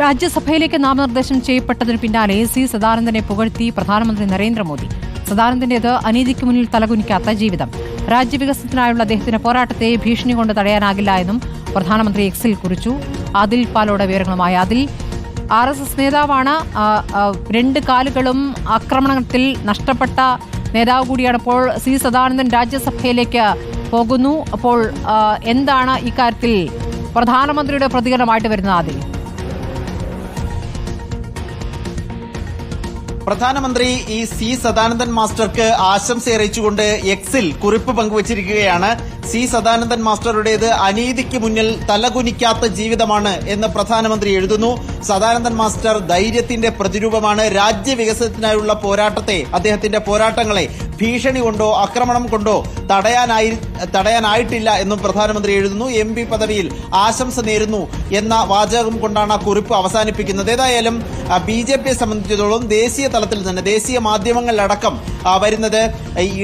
രാജ്യസഭയിലേക്ക് നാമനിർദ്ദേശം ചെയ്യപ്പെട്ടതിന് പിന്നാലെ സി സദാനന്ദനെ പുകഴ്ത്തി പ്രധാനമന്ത്രി നരേന്ദ്രമോദി. സദാനന്ദന്റേത് അനീതിക്ക് മുന്നിൽ തലകുനിക്കാത്ത ജീവിതം. രാജ്യവികസനത്തിനായുള്ള അദ്ദേഹത്തിന്റെ പോരാട്ടത്തെ ഭീഷണി കൊണ്ട് തടയാനാകില്ല എന്നും പ്രധാനമന്ത്രി എക്സിൽ കുറിച്ചു. അതിൽ പാലോടെ വിവരങ്ങളുമായി അതിൽ ആർ എസ് എസ് നേതാവാണ് രണ്ട് കാലുകളും ആക്രമണത്തിൽ നഷ്ടപ്പെട്ട നേതാവ് കൂടിയാണ് ഇപ്പോൾ സി സദാനന്ദൻ രാജ്യസഭയിലേക്ക് പോകുന്നു. അപ്പോൾ എന്താണ് ഇക്കാര്യത്തിൽ പ്രധാനമന്ത്രിയുടെ പ്രതികരണമായിട്ട് വരുന്നത് അതിൽ? പ്രധാനമന്ത്രി ഈ സി സദാനന്ദൻ മാസ്റ്റർക്ക് ആശംസ അറിയിച്ചുകൊണ്ട് എക്സിൽ കുറിപ്പ് പങ്കുവച്ചിരിക്കുകയാണ്. സി സദാനന്ദൻ മാസ്റ്ററുടേത് അനീതിക്ക് മുന്നിൽ തലകുനിക്കാത്ത ജീവിതമാണ് എന്ന് പ്രധാനമന്ത്രി എഴുതുന്നു. സദാനന്ദൻ മാസ്റ്റർ ധൈര്യത്തിന്റെ പ്രതിരൂപമാണ്. രാജ്യവികസനത്തിനായുള്ള പോരാട്ടത്തെ അദ്ദേഹത്തിന്റെ പോരാട്ടങ്ങളെ ഭീഷണി കൊണ്ടോ ആക്രമണം കൊണ്ടോ തടയാനായി തടയാനായിട്ടില്ല എന്നും പ്രധാനമന്ത്രി എഴുതുന്നു. എം പി പദവിയിൽ ആശംസ നേരുന്നു എന്ന വാചകം കൊണ്ടാണ് ആ കുറിപ്പ് അവസാനിപ്പിക്കുന്നത്. ഏതായാലും ബി ജെ പിയെ സംബന്ധിച്ചിടത്തോളം ദേശീയ തലത്തിൽ തന്നെ ദേശീയ മാധ്യമങ്ങളിലടക്കം വരുന്നത്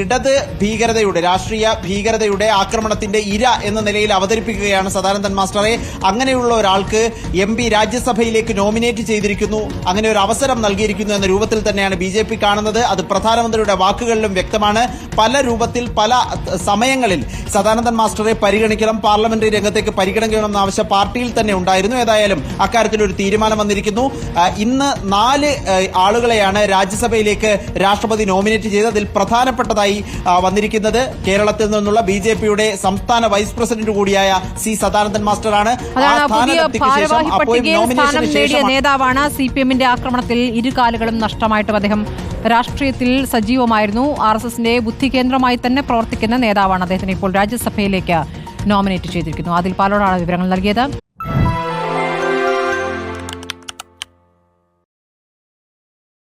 ഇടത് ഭീകരതയുടെ രാഷ്ട്രീയ ഭീകരതയുടെ ആക്രമണത്തിന്റെ ഇര എന്ന നിലയിൽ അവതരിപ്പിക്കുകയാണ് സദാനന്ദൻ മാസ്റ്ററെ. അങ്ങനെയുള്ള ഒരാൾക്ക് എം പി രാജ്യസഭയിലേക്ക് നോമിനേറ്റ് ചെയ്തിരിക്കുന്നു. അങ്ങനെ ഒരു അവസരം നൽകിയിരിക്കുന്നു എന്ന രൂപത്തിൽ തന്നെയാണ് ബി ജെ പി കാണുന്നത്. അത് പ്രധാനമന്ത്രിയുടെ വാക്കുകളിലും വ്യക്തമാണ്. പല രൂപത്തിൽ പല സമയങ്ങളിൽ സദാനന്ദൻ മാസ്റ്ററെ പരിഗണിക്കണം പാർലമെന്ററി രംഗത്തേക്ക് പരിഗണിക്കണം എന്ന ആവശ്യം പാർട്ടിയിൽ തന്നെ ഉണ്ടായിരുന്നു. ഏതായാലും അക്കാര്യത്തിൽ ഒരു തീരുമാനം വന്നിരിക്കുന്നു. ഇന്ന് നാല് ആളുകളെയാണ് രാജ്യസഭയിലേക്ക് രാഷ്ട്രപതി നോമിനേറ്റ് ചെയ്തത് അതിൽ പ്രധാനപ്പെട്ടതായി വന്നിരിക്കുന്നത്. കേരളത്തിൽ നിന്നുള്ള ബി ജെ പിയുടെ സംസ്ഥാന വൈസ് പ്രസിഡന്റ് കൂടിയായ സി സദാനന്ദൻ മാസ്റ്ററാണ്. നേതാവാണ് സി പി എമ്മിന്റെ ആക്രമണത്തിൽ ഇരു കാലുകളും നഷ്ടമായിട്ടും അദ്ദേഹം രാഷ്ട്രീയത്തിൽ സജീവമായിരുന്നു. ആർ എസ് എസിന്റെ ബുദ്ധി കേന്ദ്രമായി തന്നെ പ്രവർത്തിക്കുന്ന നേതാവാണ് അദ്ദേഹത്തിന് ഇപ്പോൾ രാജ്യസഭയിലേക്ക് നോമിനേറ്റ് ചെയ്തിരിക്കുന്നു. അതിൽ പാലോടാണ് വിവരങ്ങൾ നൽകിയത്.